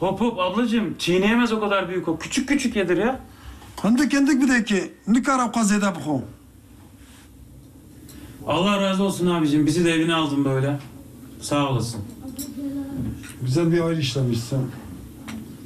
Hop hop ablacığım çiğneyemez o kadar büyük o. Küçük küçük yedir ya. Hındık kendik bir de ki. Ne karab kazede bu Allah razı olsun abicim. Bizi de evine aldın böyle. Sağ olasın. Güzel bir aile işlemişsin.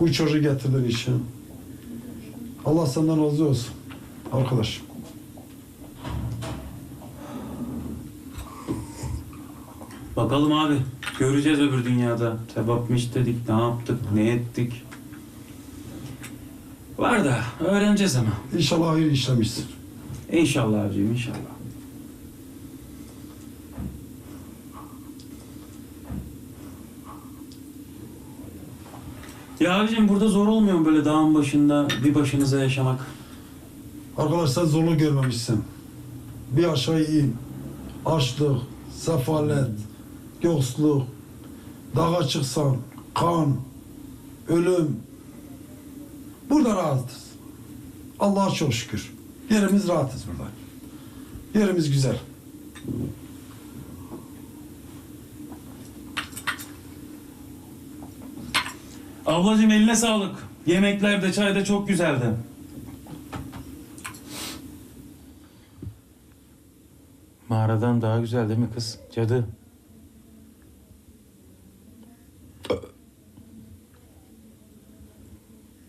Bu çocuğu getirdin işe. Allah senden razı olsun. Arkadaş. Bakalım abi. Göreceğiz öbür dünyada. Sevap mı işledik, ne yaptık, ne ettik. Var da öğreneceğiz ama. İnşallah hayır işlemişsin. İnşallah abicim inşallah. Ya abicim burada zor olmuyor mu böyle dağın başında bir başınıza yaşamak? Arkadaş sen zorluk görmemişsin. Bir aşağı in. Açlık, sefalet, yoksulluk, dağa çıksan, kan, ölüm. Burada rahatız. Allah'a çok şükür. Yerimiz rahatız burada. Yerimiz güzel. Ablacığım eline sağlık. Yemekler de çay da çok güzeldi. Mağaradan daha güzel değil mi kız? Cadı.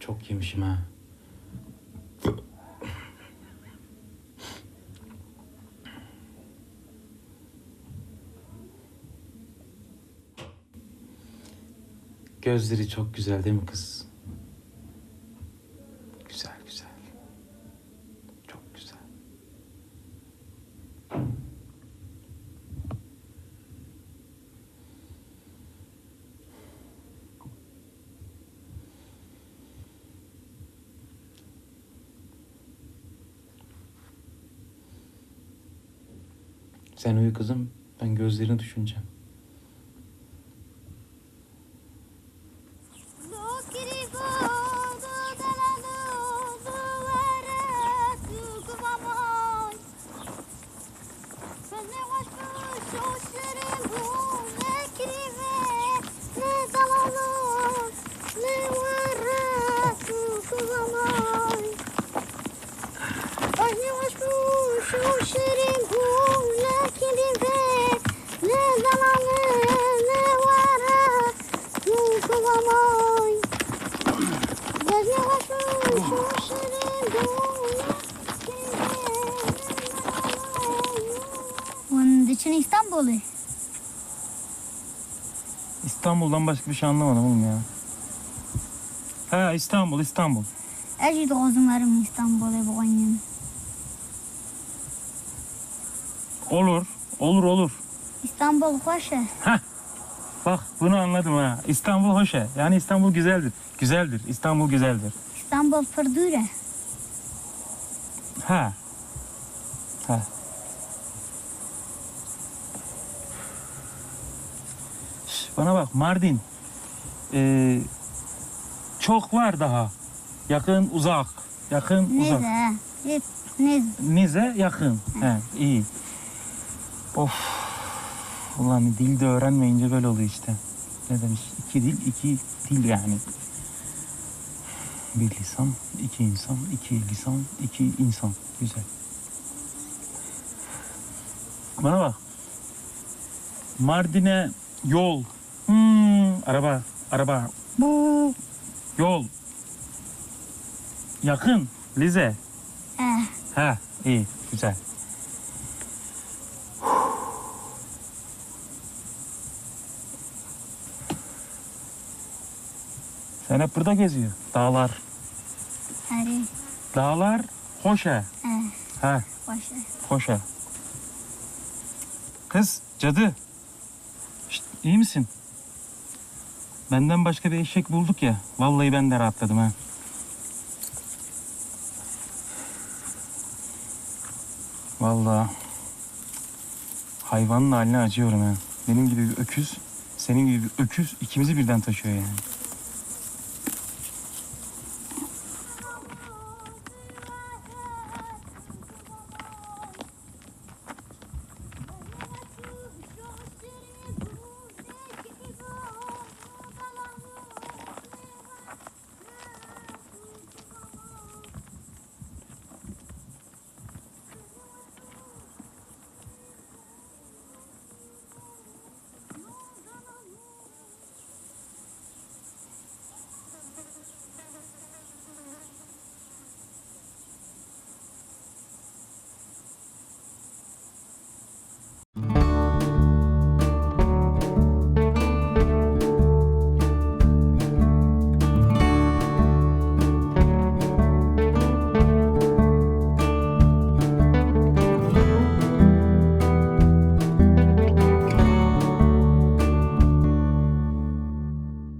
Çok yemişim ha. Gözleri çok güzel değil mi kız? Güzel güzel. Çok güzel. Sen uyu kızım. Ben gözlerini düşüneceğim. İstanbul'u. İstanbul'dan başka bir şey anlamadım oğlum ya. Ha İstanbul, İstanbul. Ecid ozunlarım İstanbul'u bu annem. Olur, olur olur. İstanbul hoş ya. Bak bunu anladım ha. İstanbul hoşe. Yani İstanbul güzeldir. Güzeldir. İstanbul güzeldir. İstanbul pırdure. Ha. Ha. Bana bak Mardin. Ee, çok var daha. Yakın, uzak. Yakın, uzak. Neze. Hep nez. Nize yakın. He, iyi. Of. Ulan dil de öğrenmeyince böyle oluyor işte. ne demiş? İki dil, iki dil yani. Bir lisan, iki insan, iki lisan, iki insan. Güzel. Bana bak. Mardin'e yol. Araba, araba. Bu yol. Yakın. Lize. Eh, Ha, iyi, güzel. Sen hep burada geziyor. Dağlar. heri. Dağlar hoşa. Eh, Ha, hoşa. hoşa. Kız, cadı. Şşt, iyi misin? Benden başka bir eşek bulduk ya. Vallahi ben de rahatladım ha. Vallahi hayvanın haline acıyorum ha. Benim gibi bir öküz, senin gibi bir öküz ikimizi birden taşıyor yani.